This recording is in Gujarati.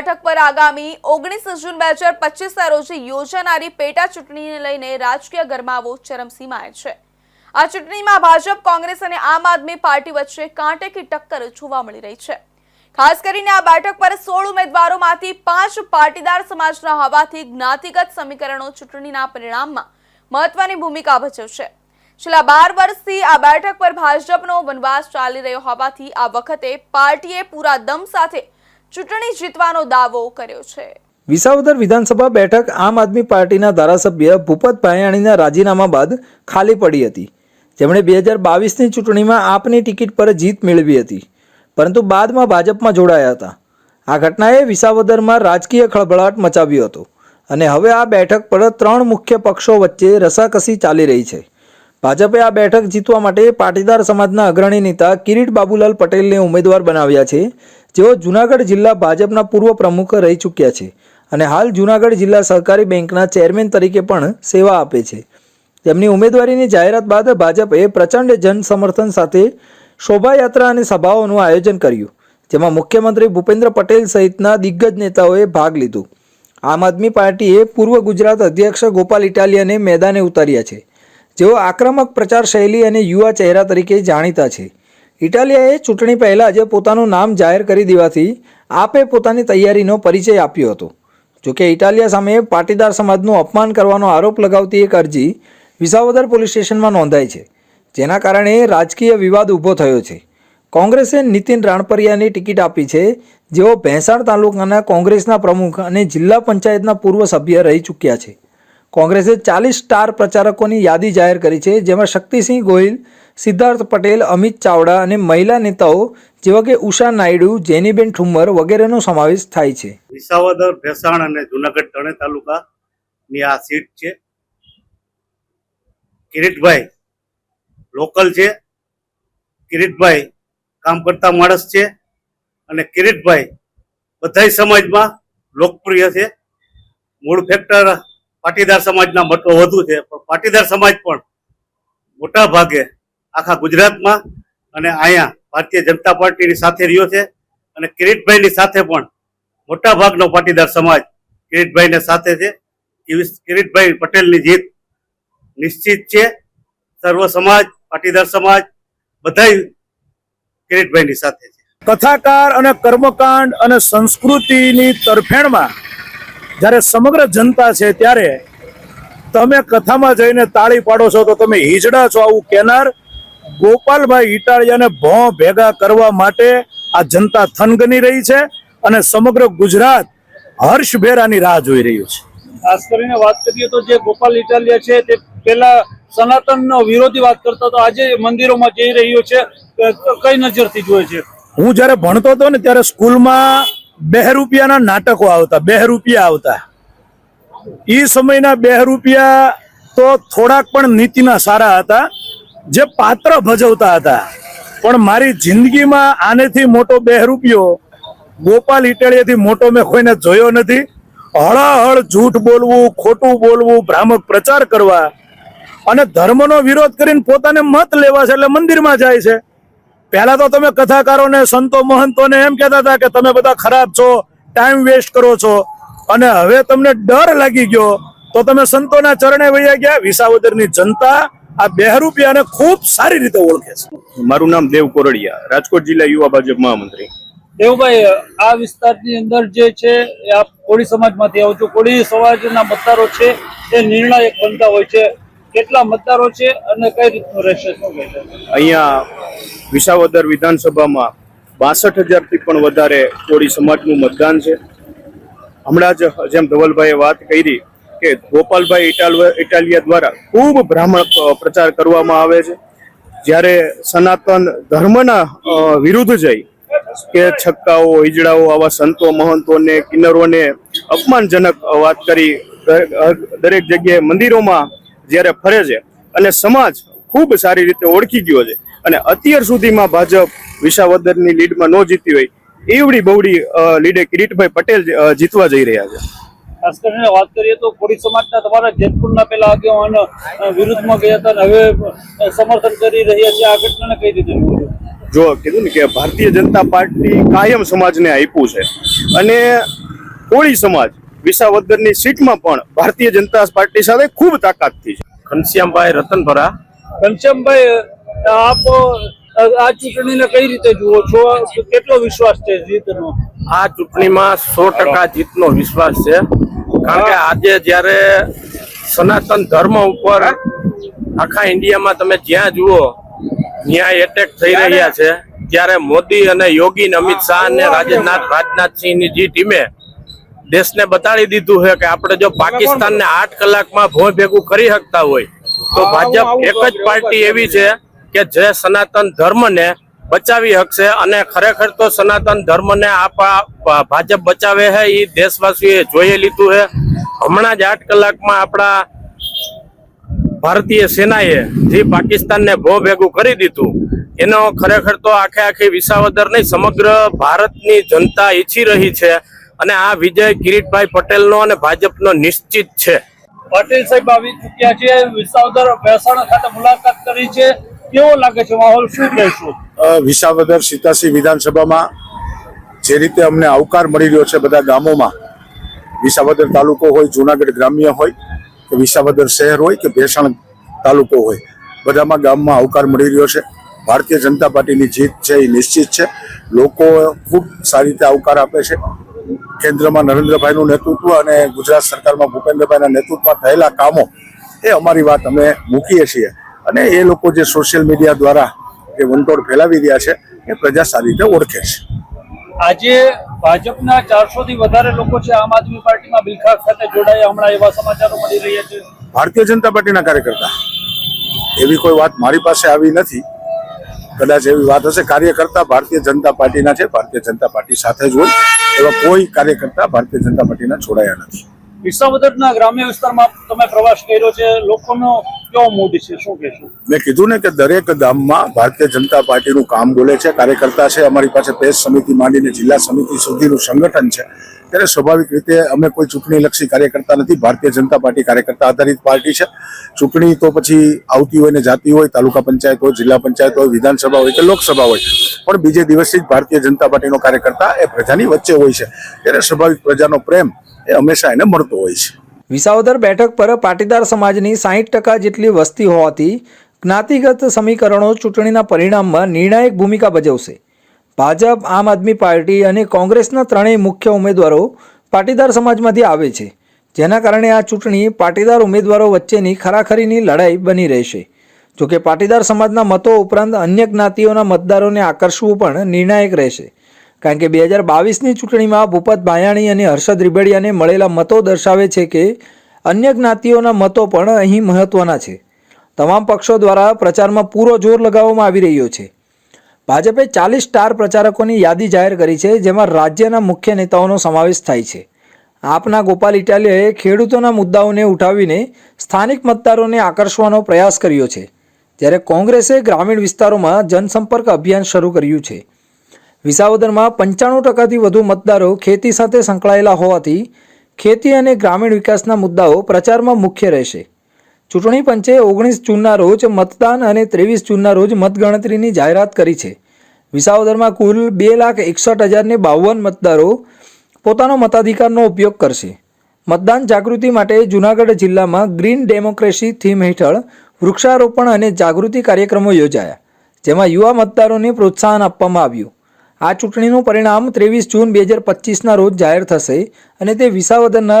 બેઠક પર આગામી ઓગણીસ જૂન બે હજાર પચીસના રોજ યોજાનારી પેટા ચૂંટણીને લઈને રાજકીય ગરમાવો ચરમસીમાએ છે. આ ચૂંટણીમાં ભાજપ, કોંગ્રેસ અને આમ આદમી પાર્ટી વચ્ચે કાંટે કી ટક્કર જોવા મળી રહી છે. ખાસ કરીને આ બેઠક પર સોળ ઉમેદવારોમાંથી પાંચ પાટીદાર સમાજના હોવાથી જ્ઞાતિગત સમીકરણો ચૂંટણીના પરિણામમાં મહત્વની ભૂમિકા ભજવશે છેલ્લા બાર વર્ષથી આ બેઠક પર ભાજપનો વનવાસ ચાલી રહ્યો હોવાથી આ વખતે પાર્ટીએ પૂરા દમ સાથે ચૂંટણી જીતવાનો દાવો કર્યો છે. વિસાવદર વિધાનસભા બેઠક આમ આદમી પાર્ટીના ધારાસભ્ય ભૂપત ભાયાણીના રાજીનામા બાદ ખાલી પડી હતી. જેમણે બે હજાર બાવીસની ચૂંટણીમાં આપની ટિકિટ પર જીત મેળવી હતી. પરંતુ બાદમાં ભાજપમાં જોડાયા હતા. આ ઘટનાએ વિસાવદરમાં રાજકીય ખળભળાટ મચાવ્યો હતો અને હવે આ બેઠક પર ત્રણ મુખ્ય પક્ષો વચ્ચે રસાકસી ચાલી રહી છે. ભાજપે આ બેઠક જીતવા માટે પાટીદાર સમાજના અગ્રણી નેતા કિરીટ બાબુલાલ પટેલને ઉમેદવાર બનાવ્યા છે. જેઓ જૂનાગઢ જિલ્લા ભાજપના પૂર્વ પ્રમુખ રહી ચૂક્યા છે અને હાલ જૂનાગઢ જિલ્લા સહકારી બેંકના ચેરમેન તરીકે પણ સેવા આપે છે. તેમની ઉમેદવારીની જાહેરાત બાદ ભાજપે પ્રચંડ જન સમર્થન સાથે શોભાયાત્રા અને સભાઓનું આયોજન કર્યું, જેમાં મુખ્યમંત્રી ભૂપેન્દ્ર પટેલ સહિતના દિગ્ગજ નેતાઓએ ભાગ લીધો. આમ આદમી પાર્ટીએ પૂર્વ ગુજરાત અધ્યક્ષ ગોપાલ ઇટાલિયાને મેદાને ઉતાર્યા છે. જેઓ આક્રમક પ્રચાર શૈલી અને યુવા ચહેરા તરીકે જાણીતા છે. ઇટાલિયાએ ચૂંટણી પહેલાં જ પોતાનું નામ જાહેર કરી દેવાથી આપે પોતાની તૈયારીનો પરિચય આપ્યો હતો. જોકે ઇટાલિયા સામે પાટીદાર સમાજનું અપમાન કરવાનો આરોપ લગાવતી એક અરજી વિસાવદર પોલીસ સ્ટેશનમાં નોંધાઈ છે, જેના કારણે રાજકીય વિવાદ ઊભો થયો છે. કોંગ્રેસે નીતિન રાણપરિયાની ટિકિટ આપી છે, જેઓ ભેંસાણ તાલુકાના કોંગ્રેસના પ્રમુખ અને જિલ્લા પંચાયતના પૂર્વ સભ્ય રહી ચૂક્યા છે. કોંગ્રેસે ચાલીસ સ્ટાર પ્રચારકોની યાદી જાહેર કરી છે, જેમાં શક્તિસિંહ ગોહિલ, સિદ્ધાર્થ પટેલ, અમિત ચાવડા અને મહિલા નેતાઓ જેવા કે ઉષા નાયડુ, જેનીબેન ઠુમ્મર વગેરેનો સમાવેશ થાય છે. વિસાવદર, ભેસાણ અને જુનાગઢ ત્રણે તાલુકાની આ સીટ છે. કિરીટભાઈ લોકલ છે. કિરીટભાઈ કામ કરતા માણસ છે. અને કિરીટભાઈ બધાય સમાજમાં લોકપ્રિય છે. મૂળ ફેક્ટર પાટીદાર સમાજના મતો વધુ છે, પણ પાટીદાર સમાજ પણ મોટા ભાગે આખા ગુજરાતમાં અને અહીંયા ભારતીય જનતા પાર્ટીની સાથે રહ્યો છે અને કિરીટભાઈની સાથે પણ મોટા ભાગનો પાટીદાર સમાજ કિરીટભાઈને સાથે છે. એવી કિરીટભાઈ પટેલની જીત નિશ્ચિત છે. સર્વ સમાજ, પાટીદાર સમાજ બધાય કિરીટભાઈની સાથે છે. કથાકાર અને કર્મકાંડ અને સંસ્કૃતિની તરફેણમાં જ્યારે સમગ્ર જનતા છે ત્યારે તમે કથામાં જઈને તાળી પાડો છો તો તમે હિજડા છો આવું કેનાર ગોપાલભાઈ ઇટાળિયાને ભો ભેગા કરવા માટે આ જનતા થનગની રહી છે અને સમગ્ર ગુજરાત હર્ષભેરાની રાહ જોઈ રહ્યું છે. ખાસ કરીને વાત કરીએ તો જે ગોપાલ ઇટાલિયા છે તે પેલા સનાતનનો વિરોધી વાત કરતા તો આજે મંદિરોમાં જઈ રહ્યો છે કઈ નજરથી જોયે છે? હું જ્યારે ભણતો હતો ને ત્યારે સ્કૂલમાં બે રૂપિયાના નાટકો આવતા, બે રૂપિયા આવતા. એ સમયના બે રૂપિયા તો થોડાક પણ નીતિના સારા હતા, જે પાત્ર ભજવતા હતા. પણ મારી જિંદગીમાં આનેથી મોટો બે રૂપિયો, ગોપાલ ઇટાળીયાથી મોટો મેં કોઈને જોયો નથી. હળાહળ જૂઠ બોલવું, ખોટું બોલવું, ભ્રામક પ્રચાર કરવા અને ધર્મનો વિરોધ કરીને પોતાને મત લેવા છે એટલે મંદિરમાં જાય છે. પહેલા તો તમે કથાકારોને સંતો મહંતોને એમ કહેતા હતા કે તમે બધા ખરાબ છો ટાઈમ વેસ્ટ કરો છો. અને હવે તમને ડર લાગી ગયો તો તમે સંતોના ચરણે વૈયા ગયા. વિસાવદરની જનતા આ બેहरूપિયાને ખૂબ સારી રીતે ઓળખે છે. મારું નામ દેવ કોરડિયા રાજકોટ જિલ્લા યુવા ભાજપ મહામંત્રી. દેવભાઈ આ વિસ્તારની અંદર જે છે એ આપ કોળી સમાજમાંથી આવો છો. કોળી સમાજના મતદારો છે એ નિર્ણાયક બનતા હોય છે. કેટલા મતદારો છે અને કઈ રીતનું રહેશે, શું અહીંયા વિસાવદર વિધાનસભામાં બાસઠ હજારથી પણ વધારે કોળી સમાજનું મતદાન છે. હમણાં જ જેમ ધવલભાઈએ વાત કરી કે ગોપાલભાઈ ઇટાલ- ઇટાલિયા દ્વારા ખૂબ ભ્રામક પ્રચાર કરવામાં આવે છે. જ્યારે સનાતન ધર્મના વિરુદ્ધ જઈ કે છક્કાઓ હિજડાઓ આવા સંતો, મહંતોને, કિન્નરોને અપમાનજનક વાત કરી દરેક જગ્યાએ મંદિરોમાં જ્યારે ફરે છે અને સમાજ ખૂબ સારી રીતે ઓળખી ગયો છે. અને અત્યાર સુધીમાં ભાજપ વિસાવદરની લીડમાં ન જીતી હોય એવડી બહુડી લીડે કિરીટભાઈ પટેલ જીતવા જઈ રહ્યા છે. ખાસ કરીને વાત કરીએ તો કોળી સમાજના તમારા જેતપુરના પેલા આગેવાન વિરુદ્ધમાં ગયા હતા હવે સમર્થન કરી રહ્યા છે. આ ઘટનાને કઈ રીતે જો કીધું ને કે ભારતીય જનતા પાર્ટી કાયમ સમાજને આપ્યું છે. અને કોળી સમાજ વિસાવદરની સીટમાં પણ ભારતીય જનતા પાર્ટી સાથે ખૂબ તાકાતથી છે. ઘનશ્યામભાઈ રતનભરા. ઘનશ્યામભાઈ આપ આ ચૂંટણીને કઈ રીતે જુઓ છો? કેટલો વિશ્વાસ છે જીતનો? આ ચૂંટણીમાં સો ટકા જીતનો વિશ્વાસ છે. કારણ કે આજે જ્યારે સનાતન ધર્મ ઉપર આખા ઇન્ડિયામાં તમે જ્યાં જુઓ ત્યાં એટેક થઈ રહ્યા છે. ત્યારે મોદી અને યોગી અમિત શાહ અને રાજનાથ રાજનાથસિંહની જે ટીમે દેશને બતાડી દીધું છે કે આપણે જો પાકિસ્તાનને આઠ કલાકમાં ભોય ભેગું કરી શકતા હોય તો ભાજપ એક જ પાર્ટી એવી છે કે જે સનાતન ધર્મને બચાવી શકશે અને ખરેખર તો સનાતન ધર્મને આપણા ભાજપ બચાવે છે એ દેશવાસીઓએ જોઈ લીધું છે. હમણાં જ આઠ કલાકમાં આપણા ભારતીય સેનાએ જે પાકિસ્તાનને ભો ભેગું કરી દીધું એનો ખરેખર તો આખે આખી વિસાવદર નહીં સમગ્ર ભારતની જનતા ઈચ્છી રહી છે અને આ વિજય કિરીટભાઈ પટેલનો અને ભાજપનો નિશ્ચિત છે. પાટીલ સાહેબ આવી ચૂક્યા છે વિસાવદર મહેસાણા ખાતે મુલાકાત કરી છે. કેવો લાગે છે માહોલ શું કહેશું? વિસાવદર સીતાસી વિધાનસભામાં જે રીતે અમને આવકાર મળી રહ્યો છે બધા ગામોમાં વિસાવદર તાલુકો હોય જુનાગઢ ગ્રામ્ય હોય કે વિસાવદર શહેર હોય કે ભેસાણ તાલુકો હોય બધામાં ગામમાં આવકાર મળી રહ્યો છે. ભારતીય જનતા પાર્ટીની જીત છે એ નિશ્ચિત છે. લોકો ખૂબ સારી રીતે આવકાર આપે છે. કેન્દ્રમાં નરેન્દ્રભાઈનું નેતૃત્વ અને ગુજરાત સરકારમાં ભૂપેન્દ્રભાઈના નેતૃત્વમાં થયેલા કામો એ અમારી વાત અમે મૂકીએ છીએ. અને એ લોકો જે સોશિયલ મીડિયા દ્વારા જે વંટોળ ફેલાવી રહ્યા છે એ પ્રજા સારી રીતે ઓળખે છે. આજે ભાજપના ચારસો થી વધારે લોકો છે આમ આદમી પાર્ટીમાં બિલખા ખાતે જોડાયા. હમણાં એવા સમાચારો મળી રહ્યા છે. ભારતીય જનતા પાર્ટીના કાર્યકર્તા એવી કોઈ વાત મારી પાસે આવી નથી. કદાચ એવી વાત હશે, કાર્યકર્તા ભારતીય જનતા પાર્ટીના છે, ભારતીય જનતા પાર્ટી સાથે જ હોય, એવા કોઈ કાર્યકર્તા ભારતીય જનતા પાર્ટીના છોડાયા નથી. વિસાવદરના ગ્રામ્ય વિસ્તારમાં તમે પ્રવાસ કર્યો છે, લોકોનો કેવો મૂડ છે? શું કહેશું? મેં કીધું ને કે દરેક ગામમાં ભારતીય જનતા પાર્ટીનું કામ બોલે છે, કાર્યકર્તા છે, અમારી પાસે પેજ સમિતિ માંડીને જિલ્લા સમિતિ સુધીનું સંગઠન છે. ત્યારે સ્વાભાવિક રીતે અમે કોઈ ચૂંટણીલક્ષી કાર્યકર્તા નથી, ભારતીય જનતા પાર્ટી કાર્યકર્તા આધારિત પાર્ટી છે. ચૂંટણી તો પછી આવતી હોય ને જાતી હોય, તાલુકા પંચાયત હોય, જિલ્લા પંચાયત હોય, વિધાનસભા હોય કે લોકસભા હોય. પણ બીજે દિવસથી જ ભારતીય જનતા પાર્ટીનો કાર્યકર્તા એ પ્રજાની વચ્ચે હોય છે. ત્યારે સ્વાભાવિક પ્રજાનો પ્રેમ એ હંમેશા એને મળતો હોય છે. વિસાવદર બેઠક પર પાટીદાર સમાજની સાહીઠ ટકા જેટલી વસ્તી હોવાથી જ્ઞાતિગત સમીકરણો ચૂંટણીના પરિણામમાં નિર્ણાયક ભૂમિકા ભજવશે. ભાજપ, આમ આદમી પાર્ટી અને કોંગ્રેસના ત્રણેય મુખ્ય ઉમેદવારો પાટીદાર સમાજમાંથી આવે છે. જેના કારણે આ ચૂંટણી પાટીદાર ઉમેદવારો વચ્ચેની ખરાખરીની લડાઈ બની રહેશે. જોકે પાટીદાર સમાજના મતો ઉપરાંત અન્ય જ્ઞાતિઓના મતદારોને આકર્ષવું પણ નિર્ણાયક રહેશે. કારણ કે બે હજાર બાવીસની ચૂંટણીમાં ભૂપત ભાયાણી અને હર્ષદ રીબડિયાને મળેલા મતો દર્શાવે છે કે અન્ય જ્ઞાતિઓના મતો પણ અહીં મહત્વના છે. તમામ પક્ષો દ્વારા પ્રચારમાં પૂરો જોર લગાવવામાં આવી રહ્યો છે. ભાજપે ચાલીસ સ્ટાર પ્રચારકોની યાદી જાહેર કરી છે, જેમાં રાજ્યના મુખ્ય નેતાઓનો સમાવેશ થાય છે. આપના ગોપાલ ઇટાલિયાએ ખેડૂતોના મુદ્દાઓને ઉઠાવીને સ્થાનિક મતદારોને આકર્ષવાનો પ્રયાસ કર્યો છે. જ્યારે કોંગ્રેસે ગ્રામીણ વિસ્તારોમાં જનસંપર્ક અભિયાન શરૂ કર્યું છે. વિસાવદરમાં પંચાણું ટકાથી વધુ મતદારો ખેતી સાથે સંકળાયેલા હોવાથી ખેતી અને ગ્રામીણ વિકાસના મુદ્દાઓ પ્રચારમાં મુખ્ય રહેશે. ચૂંટણી પંચે ઓગણીસ જૂનના રોજ મતદાન અને ત્રેવીસ જૂનના રોજ મતગણતરીની જાહેરાત કરી છે. વિસાવદરમાં કુલ બે લાખ એકસઠ હજારને બાવન મતદારો પોતાનો મતાધિકારનો ઉપયોગ કરશે. મતદાન જાગૃતિ માટે જૂનાગઢ જિલ્લામાં ગ્રીન ડેમોક્રેસી થીમ હેઠળ વૃક્ષારોપણ અને જાગૃતિ કાર્યક્રમો યોજાયા, જેમાં યુવા મતદારોને પ્રોત્સાહન આપવામાં આવ્યું. આ ચૂંટણીનું પરિણામ ત્રેવીસ જૂન બે હજાર પચીસના રોજ જાહેર થશે અને તે વિસાવદરના